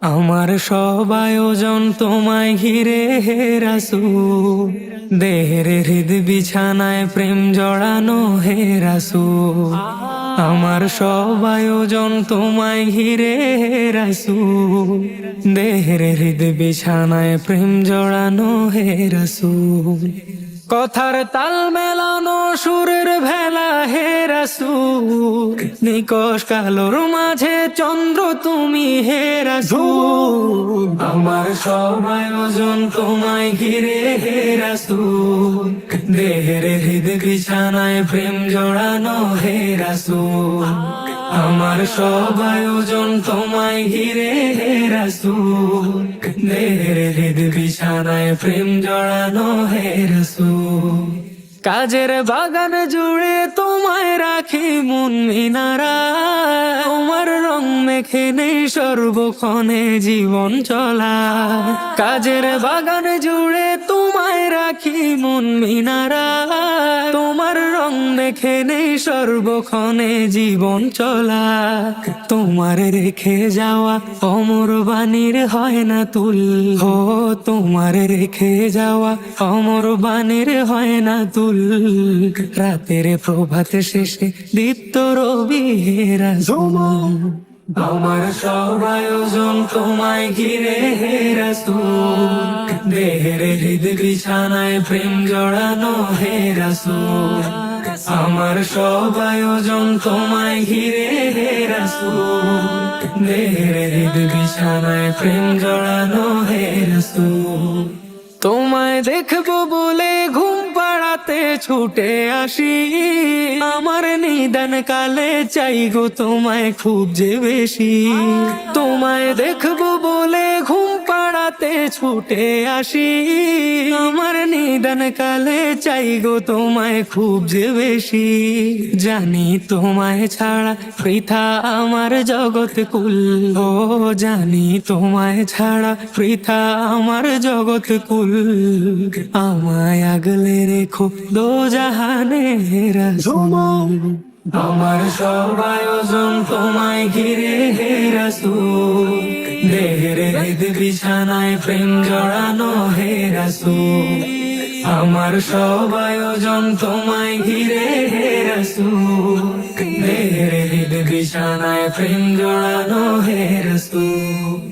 আমার সব আয়োজন তোমায় ঘিরে হে রাসূল। দেহের হৃদ বিছানায় প্রেম জড়ানো হে রাসূল। আমার সব আয়োজন তোমায় ঘিরে হে রাসূল। দেহের হৃদ বিছানায় প্রেম জড়ানো হে রাসূল। কথার তাল মেলানো সুরের ভেলা হে রাসূল। নিকশ কালোর মাঝে চন্দ্র তুমি হে রাসূল। আমার সব আয়োজন তোমায় ঘিরে হে রাসূল। দেহের হৃদ বিছানায় প্রেম জড়ানো হে রাসূল। আমার সব আয়োজন তোমায় ঘিরে হে রাসূল। বিছানায় প্রেম জড়ানো কাজের বাগান জুড়ে তোমায় রাখি মন মিনারা। তোমার রং মেখে নেই সর্বক্ষণে জীবন চলা। কাজের বাগান জুড়ে তোমায় রাখি মন মিনারা। তোমার রং মেখে নেই সর্বক্ষণে জীবন চলা। তোমার রেখে যাওয়া অমর বাণীর হয় না তুল। হো তোমার রেখে যাওয়া অমর বাণীর হয় না তুল। রাতের প্রভাত শেষে দীপ্ত রবি হেরা আমার সব আয়োজন তোমায় ঘিরে হে রাসূল দেহের হৃদ বিছানায় প্রেম জড়ানো হে রাসূল আমার সব আয়োজন তোমায় ঘিরে হে রাসূল। দেহের হৃদ বিছানায় প্রেম জড়ানো হে তোমায় দেখব বলে ঘুম পাড়াতে ছুটে আসি। আমার নিদান কালে চাই গো তোমায় খুব যে বেশি। তোমায় দেখব বলে ঘুম পাড়াতে ছুটে আসি। আমার নিদান কালে চাই গো তোমায় খুব যে বেশি। জানি তোমায় ছাড়া পৃথা আমার জগৎ কুল। ও, জানি তোমায় ছাড়া পৃথা আমার জগৎ কুল। আমায় আগলে রেখো দো জাহানে আমার সব আয়োজন তোমায় ঘিরে হে রাসূল। দেহের বিছানায় প্রেম জড়ানো হে আমার সব আয়োজন তোমায় ঘিরে হে রাসূল। দেহের হৃদ বিছানায় প্রেম জড়ানো হে রাসূল।